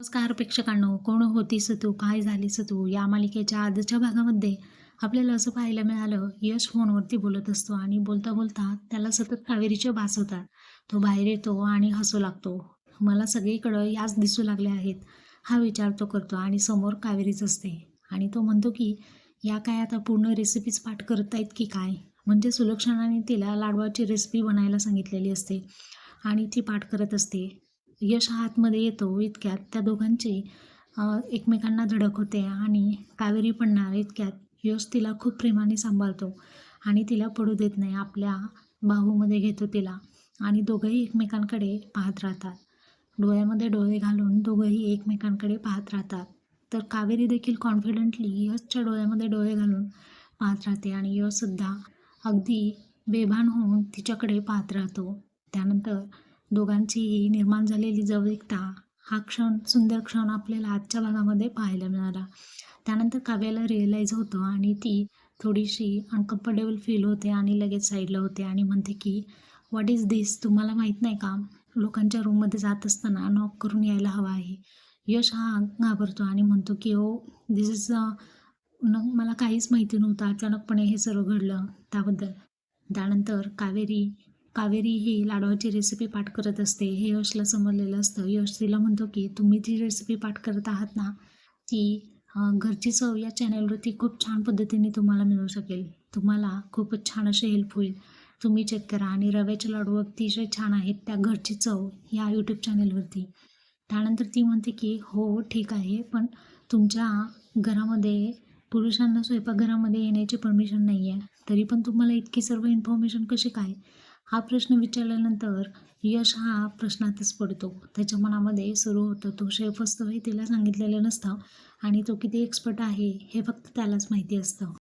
नमस्कार प्रेक्षकांनो कोण होतीस तू? काय झालीस तू? या मालिकेच्या आजच्या भागामध्ये आपल्याला असं पाहायला मिळालं यश फोनवरती बोलत असतो आणि बोलता बोलता त्याला सतत कावेरीचे भास होतात. तो बाहेर येतो आणि हसू लागतो. मला सगळीकडं याच दिसू लागल्या आहेत. हा विचार तो करतो आणि समोर कावेरीच असते. आणि तो म्हणतो की या काय आता पूर्ण रेसिपीज पाठ करत आहेत की काय? म्हणजे सुलक्षणाने तिला लाडवाची रेसिपी बनायला सांगितलेली असते आणि ती पाठ करत असते. यश आतमध्ये येतो इतक्यात त्या दोघांची एकमेकांना धडक होते आणि कावेरी पडणार इतक्यात यश तिला खूप प्रेमाने सांभाळतो आणि तिला पडू देत नाही आपल्या बाहूमध्ये घेतो तिला आणि दोघंही एकमेकांकडे पाहत राहतात. डोळ्यामध्ये डोळे घालून दोघंही एकमेकांकडे पाहत राहतात. तर कावेरी देखील कॉन्फिडंटली यशच्या डोळ्यामध्ये डोळे घालून पाहत राहते आणि यशसुद्धा अगदी बेभान होऊन तिच्याकडे पाहत राहतो. त्यानंतर दोघांचीही निर्माण झालेली जवळिकता हा क्षण सुंदर क्षण आपल्याला आजच्या भागामध्ये पाहायला मिळाला. त्यानंतर काव्याला रिअलाईज होतं आणि ती थोडीशी अनकम्फर्टेबल फील होते आणि लगेच साईडला होते आणि म्हणते की व्हॉट इज दिस तुम्हाला माहीत नाही का? लोकांच्या रूममध्ये जात असताना नॉक करून यायला हवा आहे. यश हा घाबरतो आणि म्हणतो की ओ दिस इज न मला काहीच माहिती नव्हतं. अचानकपणे हे सर्व घडलं त्याबद्दल. त्यानंतर कावेरी कावेरी ही लाडवाची रेसिपी पाठ करत असते. हे यशला समजलेलं असतं. यश तिला म्हणतो की तुम्ही जी रेसिपी पाठ करत आहात ना ती घरची चव या चॅनलवरती खूप छान पद्धतीने तुम्हाला मिळू शकेल. तुम्हाला खूपच छान असे हेल्प होईल तुम्ही चेक करा आणि रव्याचे लाडू अतिशय छान आहेत त्या घरची चव या यूट्यूब चॅनलवरती त्यानंतर ती म्हणते की हो ठीक आहे पण तुमच्या घरामध्ये पुरुषांना स्वयंपाकघरामध्ये येण्याची परमिशन नाही आहे तरी पण तुम्हाला इतकी सर्व इन्फॉर्मेशन कशी काय? हा प्रश्न विचारल्यानंतर यश हा प्रश्नातच पडतो. त्याच्या मनामध्ये सुरू होतं. तो शेफ असतो हे तिला सांगितलेलं नसतं आणि तो किती एक्सपर्ट आहे हे फक्त त्यालाच माहिती असतं.